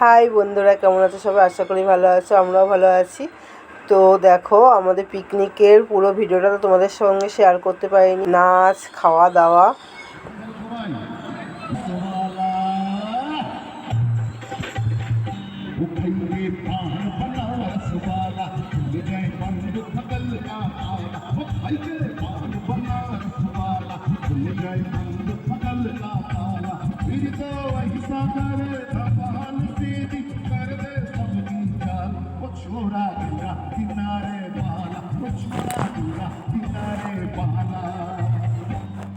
High বন্ধুরা, কেমন আছো সবাই? আশা করি ভালো আছো, আমরাও ভালো আছি। তো দেখো, আমাদের পিকনিকের পুরো ভিডিওটা তো তোমাদের সঙ্গে শেয়ার করতে পারিনি। নাচ খাওয়া দাওয়া you.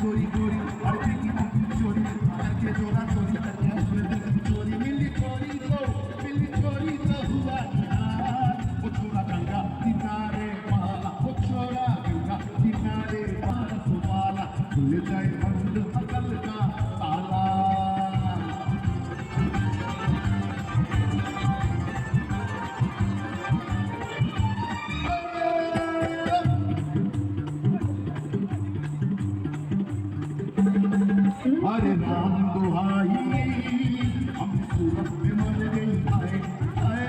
Cody दुहाई हम सूरत में मर गई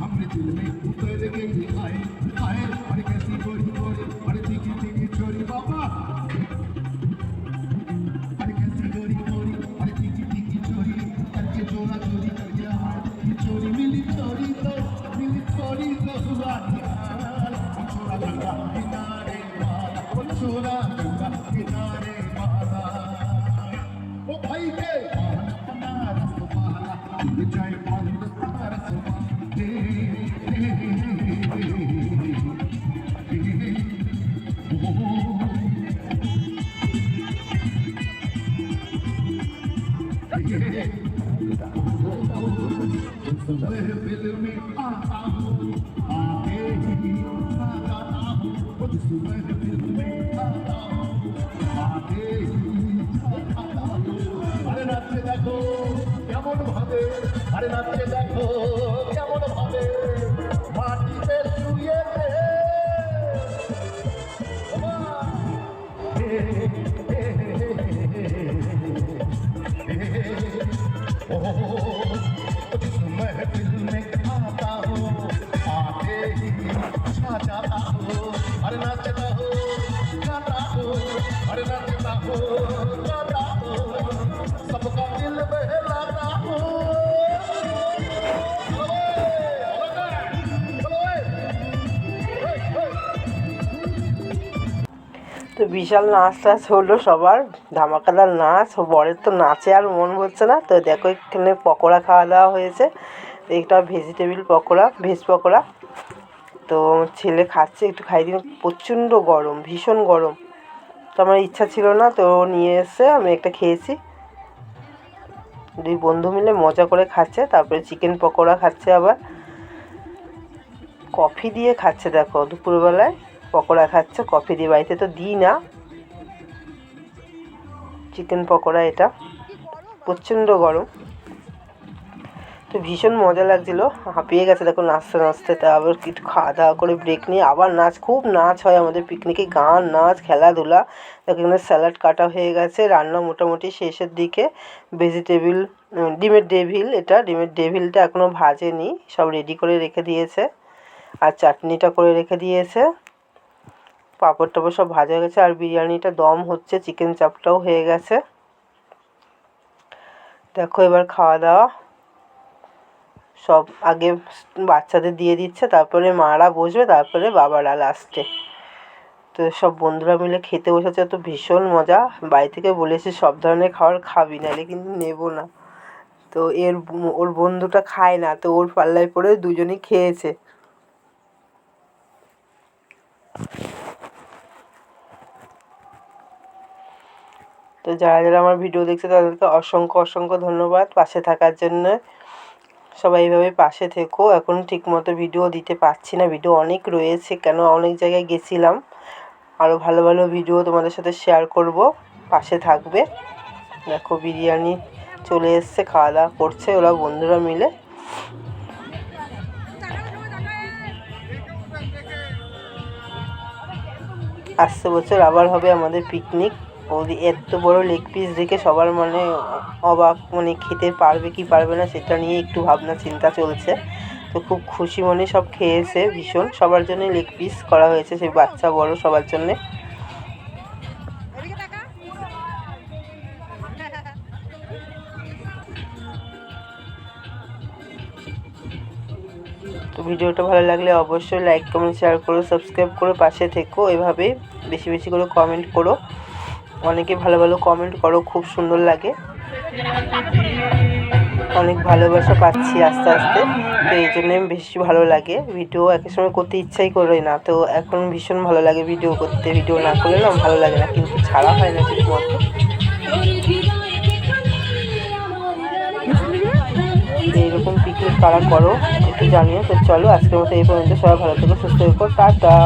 हमने दिल में उतर আরে রাত্রে দেখো কেমন ভাবে আরে রাত্রে দেখো কেমন ভাবে মাটিতে শুয়েছে Oh, oh, oh, oh. তো বিশাল নাচ টাচ হলো সবার, ধামাকাদার নাচ, বরের তো নাচে আর মন বলছে না। তো দেখো এখানে পকোড়া খাওয়া দাওয়া হয়েছে। এটা ভেজিটেবিল পকোড়া ভেজ পকোড়া। তো ছেলে খাচ্ছে, একটু খাই দিন। প্রচণ্ড গরম, ভীষণ গরম। তো আমার ইচ্ছা ছিল না, তো নিয়ে এসে আমি একটা খেয়েছি। দুই বন্ধু মিলে মজা করে খাচ্ছে, তারপরে চিকেন পকোড়া খাচ্ছে আবার। কফি দিয়ে খাচ্ছে দেখো দুপুরবেলায়। পকোড়া খাচ্ছে, কফি দিয়ে বাড়িতে তো দিই না। চিকেন পকোড়া এটা, প্রচণ্ড গরম। তো ভীষণ মজা লাগছিল, হাঁপিয়ে গেছে, দেখো নাচতে নাচতে, তা আবার একটু খাওয়া দাওয়া করে ব্রেক নিয়ে আবার নাচ, খুব নাচ হয় আমাদের পিকনিকে গান, নাচ, খেলাধুলা। দেখো এখানে স্যালাড কাটা হয়ে গেছে, রান্না মোটামুটি শেষের দিকে। ভেজিটেবিল ডিমের ডেভিল এটা ডিমের ডেভিলটা এখনও ভাজেনি, সব রেডি করে রেখে দিয়েছে। আর চাটনিটা করে রেখে দিয়েছে। পাঁপড় টাপড় সব ভাজা হয়ে গেছে, আর বিরিয়ানিটা দম হচ্ছে চিকেন চাপটাও হয়ে গেছে। দেখো এবার খাওয়া দাওয়া। সব আগে বাচ্চাদের দিয়ে দিচ্ছে, তারপরে মারা বসবে, তারপরে বাবারা লাস্টে তো সব বন্ধুরা মিলে খেতে বসেছে, তো ভীষণ মজা। বাড়ি থেকে বলেছে সব ধরনের খাবার খাবি, নাহলে কিন্তু নেব না। তো এর ওর বন্ধুটা খায় না, তো ওর পাল্লায় পড়ে দুজনেই খেয়েছে। তো যারা যারা আমার ভিডিও দেখছে, তাদেরকে অসংখ্য অসংখ্য ধন্যবাদ পাশে থাকার জন্য। সবাই এইভাবে পাশে থেকো। এখন ঠিকমতো ভিডিও দিতে পারছি না। ভিডিও অনেক রয়েছে। কেন? অনেক জায়গায় গেছিলাম। আরও ভালো ভালো ভিডিও তোমাদের সাথে শেয়ার করব। পাশে থাকবে। দেখো, বিরিয়ানি চলে এসছে, খাওয়া দাওয়া করছে ওরা বন্ধুরা মিলে। আসছে বছর, আবার হবে আমাদের পিকনিক এত বড় লেগ পিস দেখে সবার মানে অবাক মানে খেতে পারবে কি পারবে না সেটা নিয়ে একটু ভাবনা, চিন্তা চলছে। তো খুব খুশি মনে সব খেয়েছে ভীষণ, সবার জন্য লেগ পিস করা হয়েছে সেই বাচ্চা বড় সবার জন্যে। তো ভিডিওটা ভালো লাগলে অবশ্যই লাইক কমেন্ট শেয়ার করো সাবস্ক্রাইব করো, পাশে থেকো এভাবে বেশি বেশি করে কমেন্ট করো। অনেকে ভালো ভালো কমেন্ট করো, খুব সুন্দর লাগে। অনেক ভালোবাসা পাচ্ছি আস্তে আস্তে। তো এই জন্যে বেশি ভালো লাগে। ভিডিও একই সময় করতে ইচ্ছাই করে না। তো এখন ভীষণ ভালো লাগে ভিডিও করতে। ভিডিও না করলে না ভালো লাগে না। কিন্তু ছাড়া হয় না ঠিক মতো এইরকম পিকনিক কারা করো, একটু জানিও। তো চলো, আজকের মতো এই পর্যন্ত। সবাই ভালো থেকো, সুস্থ হয়ে থেকো। টাটা!